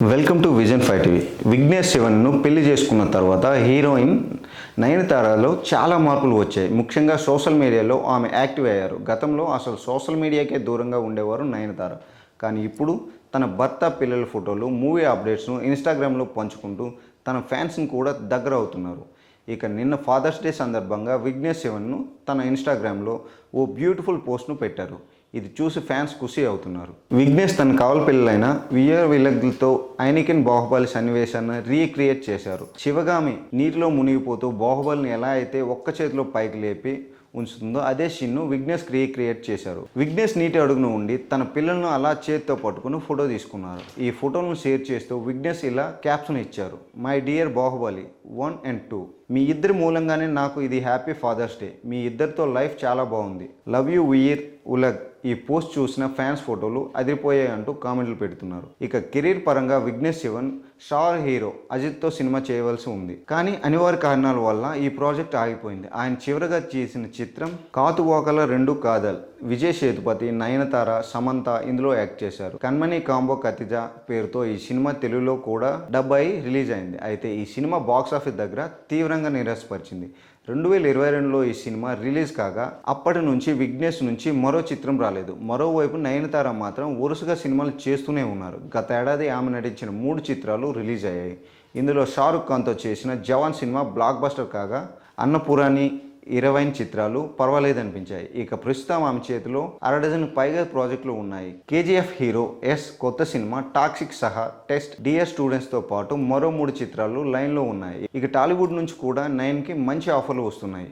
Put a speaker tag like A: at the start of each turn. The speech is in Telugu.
A: Welcome to vision five TV. Vignesh శివన్ను పెళ్ళి చేసుకున్న తర్వాత హీరోయిన్ నయనతారలో చాలా మార్పులు వచ్చాయి. ముఖ్యంగా సోషల్ మీడియాలో ఆమె యాక్టివ్ అయ్యారు. గతంలో అసలు సోషల్ మీడియాకే దూరంగా ఉండేవారు నయనతార. కానీ ఇప్పుడు తన భర్త పిల్లల ఫోటోలు మూవీ అప్డేట్స్ను ఇన్స్టాగ్రామ్లో పంచుకుంటూ తన ఫ్యాన్స్ని కూడా దగ్గర అవుతున్నారు. ఇక నిన్న ఫాదర్స్ డే సందర్భంగా విఘ్నేష్ శివన్ను తన ఇన్స్టాగ్రామ్లో ఓ బ్యూటిఫుల్ పోస్ట్ను పెట్టారు. ఇది చూసి ఫ్యాన్స్ ఖుషి అవుతున్నారు. విఘ్నేష్ తన కావల పిల్లలైన వియర్ విలగ్లతో ఐనికిన్ బాహుబలి సన్నివేశాన్ని రీక్రియేట్ చేశారు. శివగామి నీటిలో మునిగిపోతూ బాహుబలిని ఎలా అయితే ఒక్క చేతిలో పైకి లేపి ఉంచుతుందో అదే సీన్ను విఘ్నేష్ రీక్రియేట్ చేశారు. విఘ్నేష్ నీటి అడుగున ఉండి తన పిల్లలను అలా చేతితో పట్టుకుని ఫోటో తీసుకున్నారు. ఈ ఫోటోలను షేర్ చేస్తూ విఘ్నేష్ ఇలా క్యాప్షన్ ఇచ్చారు. My dear Baahubali one and two. మీ ఇద్దరి మూలంగానే నాకు ఇది హ్యాపీ ఫాదర్స్ డే. మీ ఇద్దరితో లైఫ్ చాలా బాగుంది. Love you Uyir Ulag. ఈ పోస్ట్ చూసిన ఫ్యాన్స్ ఫోటోలు అదిరిపోయాయి అంటూ కామెంట్లు పెడుతున్నారు. ఇక కెరీర్ పరంగా విఘ్నేష్ శివన్ స్టార్ హీరో అజిత్తో సినిమా చేయవలసి ఉంది. కానీ అనివార్య కారణాల వల్ల ఈ ప్రాజెక్ట్ ఆగిపోయింది. ఆయన చివరిగా చేసిన చిత్రం కాతువాకల రెండు కాదల్. విజయ్ సేతుపతి నయనతార సమంత ఇందులో యాక్ట్ చేశారు. కన్మణి కాంబో కతిజ పేరుతో ఈ సినిమా తెలుగులో కూడా డబ్ అయి రిలీజ్ అయింది. అయితే ఈ సినిమా బాక్స్ ఆఫీస్ దగ్గర తీవ్రంగా నిరాశపరిచింది. రెండు వేల ఇరవై రెండులో ఈ సినిమా రిలీజ్ కాగా అప్పటి నుంచి విఘ్నేష్ నుంచి మరో చిత్రం రాలేదు. మరోవైపు నయనతార మాత్రం వరుసగా సినిమాలు చేస్తూనే ఉన్నారు. గత ఏడాది ఆమె నటించిన మూడు చిత్రాలు రిలీజ్ అయ్యాయి. ఇందులో షారుఖ్ ఖాన్తో చేసిన జవాన్ సినిమా బ్లాక్ బస్టర్ కాగా అన్నపురాణి ఇరవై చిత్రాలు పర్వాలేదనిపించాయి. ఇక ప్రస్తుతం ఆమె చేతిలో అర డజన్ పైగా ప్రాజెక్టులు ఉన్నాయి. కేజీఎఫ్ హీరో ఎస్ కొత్త సినిమా టాక్సిక్ సహా టెస్ట్ డిఎస్ స్టూడెంట్స్తో పాటు మరో మూడు చిత్రాలు లైన్లో ఉన్నాయి. ఇక టాలీవుడ్ నుంచి కూడా నైన్కి మంచి ఆఫర్లు వస్తున్నాయి.